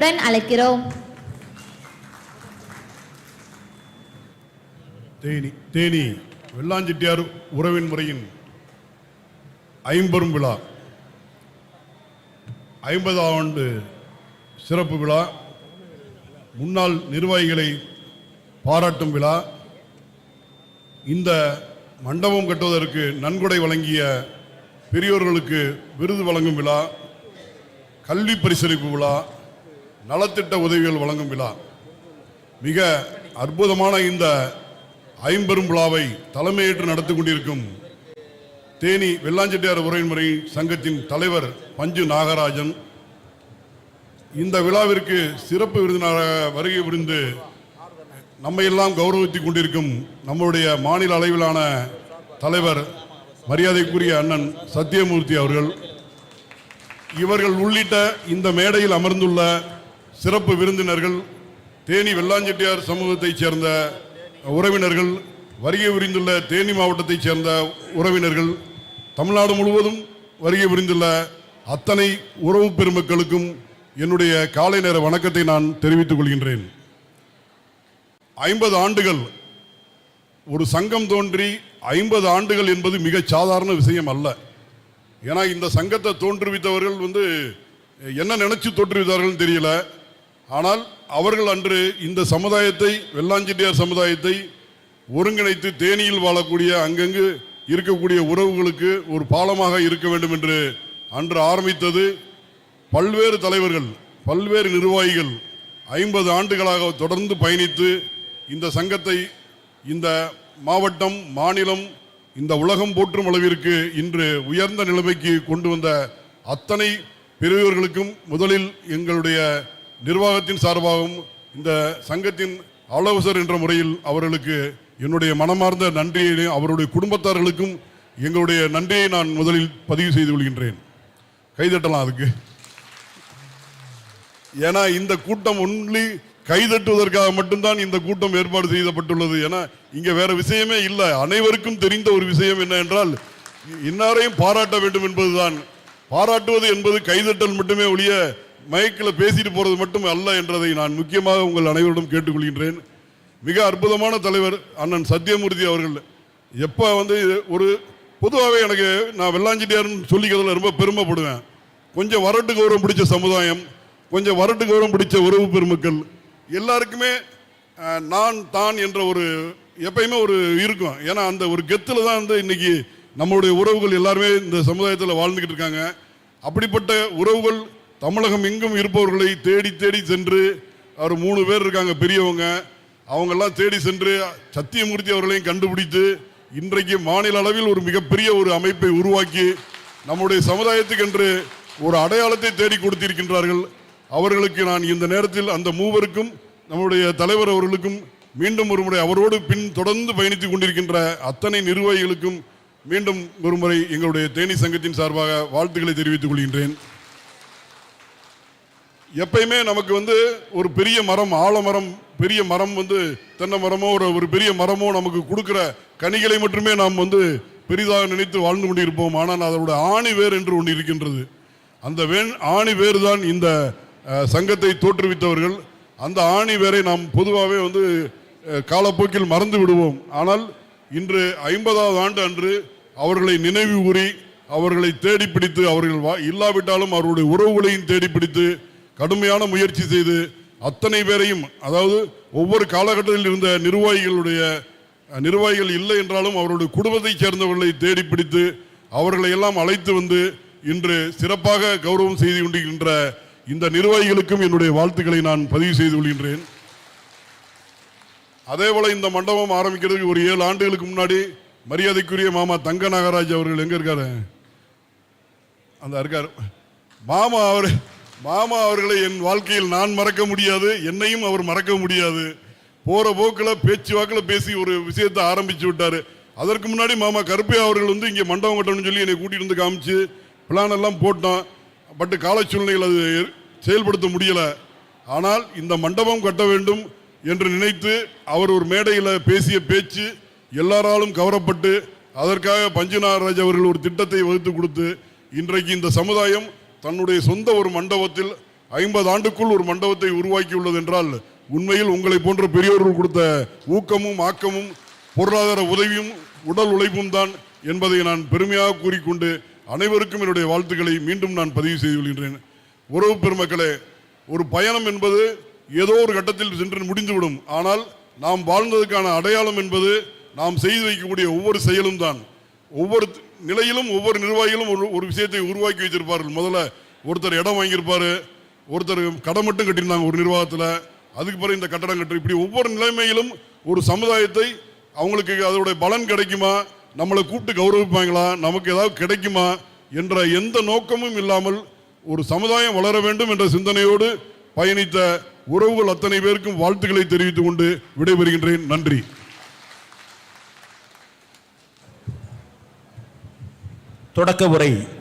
அழைக்கிறோம். தேனி தேனி வெள்ளாஞ்செட்டியார் உறவின் முறையின் ஐம்பெரும் விழா. ஐம்பதாம் ஆண்டு சிறப்பு விழா. முன்னாள் நிர்வாகிகளை பாராட்டும் விழா. இந்த மண்டபம் கட்டுவதற்கு நன்கொடை வழங்கிய பெரியோர்களுக்கு விருது வழங்கும் விழா. கல்வி பரிசளிப்பு விழா. நலத்திட்ட உதவிகள் வழங்கும் விழா. மிக அற்புதமான இந்த ஐம்பெரும் விழாவை தலைமையேற்று நடத்தி கொண்டிருக்கும் தேனி வெள்ளாஞ்செட்டியார் உரைமுறை சங்கத்தின் தலைவர் பஞ்சு நாகராஜன். இந்த விழாவிற்கு சிறப்பு விருந்தினராக வருகை புரிந்து நம்மையெல்லாம் கௌரவித்துக் கொண்டிருக்கும் நம்முடைய மாநில அளவிலான தலைவர் மரியாதைக்குரிய அண்ணன் சத்தியமூர்த்தி அவர்கள். இவர்கள் உள்ளிட்ட இந்த மேடையில் அமர்ந்துள்ள சிறப்பு விருந்தினர்கள் தேனி வெள்ளாஞ்செட்டியார் சமூகத்தைச் சேர்ந்த உறவினர்கள் வருகை புரிந்துள்ள தேனி மாவட்டத்தைச் சேர்ந்த உறவினர்கள் தமிழ்நாடு முழுவதும் வருகை புரிந்துள்ள அத்தனை உறவு பெருமக்களுக்கும் என்னுடைய காலை நேர வணக்கத்தை நான் தெரிவித்துக் கொள்கின்றேன். ஐம்பது ஆண்டுகள் ஒரு சங்கம் தோன்றி ஐம்பது ஆண்டுகள் என்பது மிக சாதாரண விஷயம் அல்ல. ஏன்னா இந்த சங்கத்தை தோற்றுவித்தவர்கள் வந்து என்ன நினைச்சு தோற்றுவித்தார்கள் தெரியல. ஆனால் அவர்கள் அன்று இந்த சமுதாயத்தை வெள்ளாஞ்சிட்டியார் சமுதாயத்தை ஒருங்கிணைத்து தேனியில் வாழக்கூடிய அங்கங்கு இருக்கக்கூடிய உறவுகளுக்கு ஒரு பாலமாக இருக்க வேண்டும் என்று அன்று ஆரம்பித்தது பல்வேறு தலைவர்கள் பல்வேறு நிர்வாகிகள் ஐம்பது ஆண்டுகளாக தொடர்ந்து பயணித்து இந்த சங்கத்தை இந்த மாவட்டம் மாநிலம் இந்த உலகம் போற்றும் அளவிற்கு இன்று உயர்ந்த நிலைமைக்கு கொண்டு வந்த அத்தனை பெரியவர்களுக்கும் முதலில் எங்களுடைய நிர்வாகத்தின் சார்பாகவும் இந்த சங்கத்தின் ஆலோசர் என்ற முறையில் அவர்களுக்கு என்னுடைய மனமார்ந்த நன்றியையும் அவருடைய குடும்பத்தார்களுக்கும் எங்களுடைய நன்றியை நான் முதலில் பதிவு செய்து கொள்கின்றேன். கைதட்டலாம் அதுக்கு. ஏன்னா இந்த கூட்டம் ஒன்லி கைதட்டுவதற்காக மட்டும்தான் இந்த கூட்டம் ஏற்பாடு செய்யப்பட்டுள்ளது ஏன்னா இங்கே வேற விஷயமே இல்லை. அனைவருக்கும் தெரிந்த ஒரு விஷயம் என்ன என்றால் இன்னாரையும் பாராட்ட வேண்டும் என்பதுதான். பாராட்டுவது என்பது கைதட்டல் மட்டுமே ஒழிய மயக்கில் பேசிட்டு போறது மட்டும் அல்ல என்றதை நான் முக்கியமாக உங்கள் அனைவரிடம் கேட்டுக்கொள்கின்றேன். மிக அற்புதமான தலைவர் அண்ணன் சத்தியமூர்த்தி அவர்கள். எப்போ வந்து ஒரு பொதுவாகவே எனக்கு நான் வெள்ளாஞ்சிட்டியார்னு சொல்லிக்கிறதுல ரொம்ப பெருமைப்படுவேன். கொஞ்சம் வரட்டு கௌரவம் பிடிச்ச சமுதாயம் கொஞ்சம் வரட்டு கௌரவம் பிடிச்ச உறவு பெருமக்கள். எல்லாருக்குமே நான் தான் என்ற ஒரு எப்பயுமே ஒரு இருக்கும். ஏன்னா அந்த ஒரு கெத்தில் தான் வந்து இன்னைக்கு நம்மளுடைய உறவுகள் எல்லாருமே இந்த சமுதாயத்தில் வாழ்ந்துக்கிட்டு இருக்காங்க. அப்படிப்பட்ட உறவுகள் தமிழகம் எங்கும் இருப்பவர்களை தேடி தேடி சென்று அவர் மூணு பேர் இருக்காங்க பெரியவங்க அவங்கெல்லாம் தேடி சென்று சத்தியமூர்த்தி அவர்களையும் கண்டுபிடித்து இன்றைக்கு மாநில அளவில் ஒரு மிகப்பெரிய ஒரு அமைப்பை உருவாக்கி நம்முடைய சமுதாயத்துக்கென்று ஒரு அடையாளத்தை தேடி கொடுத்திருக்கின்றார்கள். அவர்களுக்கு நான் இந்த நேரத்தில் அந்த மூவருக்கும் நம்முடைய தலைவர் அவர்களுக்கும் மீண்டும் ஒரு முறை அவரோடு பின் தொடர்ந்து பயணித்துக் கொண்டிருக்கின்ற அத்தனை நிர்வாகிகளுக்கும் மீண்டும் ஒருமுறை எங்களுடைய தேனி சங்கத்தின் சார்பாக வாழ்த்துக்களை தெரிவித்துக் கொள்கின்றேன். எப்பயுமே நமக்கு வந்து ஒரு பெரிய மரம் ஆலமரம் பெரிய மரம் வந்து தென்னை மரமோ ஒரு ஒரு பெரிய மரமோ நமக்கு கொடுக்குற கனிகளை மட்டுமே நாம் வந்து பெரிதாக நினைத்து வாழ்ந்து கொண்டிருப்போம். ஆனால் அதோட ஆணி வேர் என்று ஒன்று இருக்கின்றது. அந்த வேன் ஆணி வேர் தான் இந்த சங்கத்தை தோற்றுவித்தவர்கள். அந்த ஆணி வேரை நாம் பொதுவாகவே வந்து காலப்போக்கில் மறந்து விடுவோம். ஆனால் இன்று ஐம்பதாவது ஆண்டு அன்று அவர்களை நினைவு கூறி அவர்களை தேடி பிடித்து அவர்கள் வா- இல்லாவிட்டாலும் அவருடைய உறவுகளையும் தேடி பிடித்து கடுமையான முயற்சி செய்து அத்தனை பேரையும் அதாவது ஒவ்வொரு காலகட்டத்தில் இருந்த நிர்வாகிகளுடைய நிர்வாகிகள் இல்லை என்றாலும் அவருடைய குடும்பத்தைச் சேர்ந்தவர்களை தேடி பிடித்து அவர்களை எல்லாம் அழைத்து வந்து இன்று சிறப்பாக கௌரவம் செய்து கொண்டிருக்கின்ற இந்த நிர்வாகிகளுக்கும் என்னுடைய வாழ்த்துக்களை நான் பதிவு செய்து கொள்கின்றேன். அதேபோல இந்த மண்டபம் ஆரம்பிக்கிறதுக்கு ஒரு ஏழு ஆண்டுகளுக்கு முன்னாடி மரியாதைக்குரிய மாமா தங்க நாகராஜ் அவர்கள் எங்க இருக்காரு? அந்த இருக்கார். மாமா அவர் மாமா அவர்களை என் வாழ்க்கையில் நான் மறக்க முடியாது என்னையும் அவர் மறக்க முடியாது. போகிற போக்கில் பேச்சு வாக்கில் பேசி ஒரு விஷயத்தை ஆரம்பித்து விட்டார். அதற்கு முன்னாடி மாமா கருப்பையா அவர்கள் வந்து இங்கே மண்டபம் கட்டணும்னு சொல்லி என்னை கூட்டிகிட்டு வந்து காமிச்சு பிளான் எல்லாம் போட்டோம் பட் கால சூழ்நிலைகள் அது செயல்படுத்த முடியலை. ஆனால் இந்த மண்டபம் கட்ட வேண்டும் என்று நினைத்து அவர் ஒரு மேடையில் பேசிய பேச்சு எல்லாராலும் கவரப்பட்டு அதற்காக பஞ்சுநாகராஜ் அவர்கள் ஒரு திட்டத்தை வகுத்து கொடுத்து இன்றைக்கு இந்த சமுதாயம் தன்னுடைய சொந்த ஒரு மண்டபத்தில் ஐம்பது ஆண்டுக்குள் ஒரு மண்டபத்தை உருவாக்கியுள்ளது என்றால் உண்மையில் உங்களை போன்ற பெரியோர்கள் கொடுத்த ஊக்கமும் ஆக்கமும் பொருளாதார உதவியும் உடல் உழைப்பும் தான் என்பதை நான் பெருமையாக கூறிக்கொண்டு அனைவருக்கும் என்னுடைய வாழ்த்துக்களை மீண்டும் நான் பதிவு செய்து கொள்கின்றேன். உறவு பெருமக்களே ஒரு பயணம் என்பது ஏதோ ஒரு கட்டத்தில் சென்று முடிந்துவிடும். ஆனால் நாம் வாழ்ந்ததுக்கான அடையாளம் என்பது நாம் செய்து வைக்கக்கூடிய ஒவ்வொரு செயலும் தான். ஒவ்வொரு நிலையிலும் ஒவ்வொரு நிர்வாகிகளும் ஒரு ஒரு விஷயத்தை உருவாக்கி வச்சிருப்பார்கள். முதல்ல ஒருத்தர் இடம் வாங்கியிருப்பாரு ஒருத்தர் கடை மட்டும் கட்டியிருந்தாங்க ஒரு நிர்வாகத்தில். அதுக்கு பிறகு இந்த கட்டடம் கட்டு இப்படி ஒவ்வொரு நிலைமையிலும் ஒரு சமுதாயத்தை அவங்களுக்கு அதோடைய பலன் கிடைக்குமா? நம்மளை கூப்பிட்டு கௌரவிப்பாங்களா? நமக்கு ஏதாவது கிடைக்குமா? என்ற எந்த நோக்கமும் இல்லாமல் ஒரு சமுதாயம் வளர வேண்டும் என்ற சிந்தனையோடு பயணித்த உறவுகள் அத்தனை பேருக்கும் வாழ்த்துக்களை தெரிவித்துக் கொண்டு விடைபெறுகின்றேன். நன்றி. தொடக்க உரை.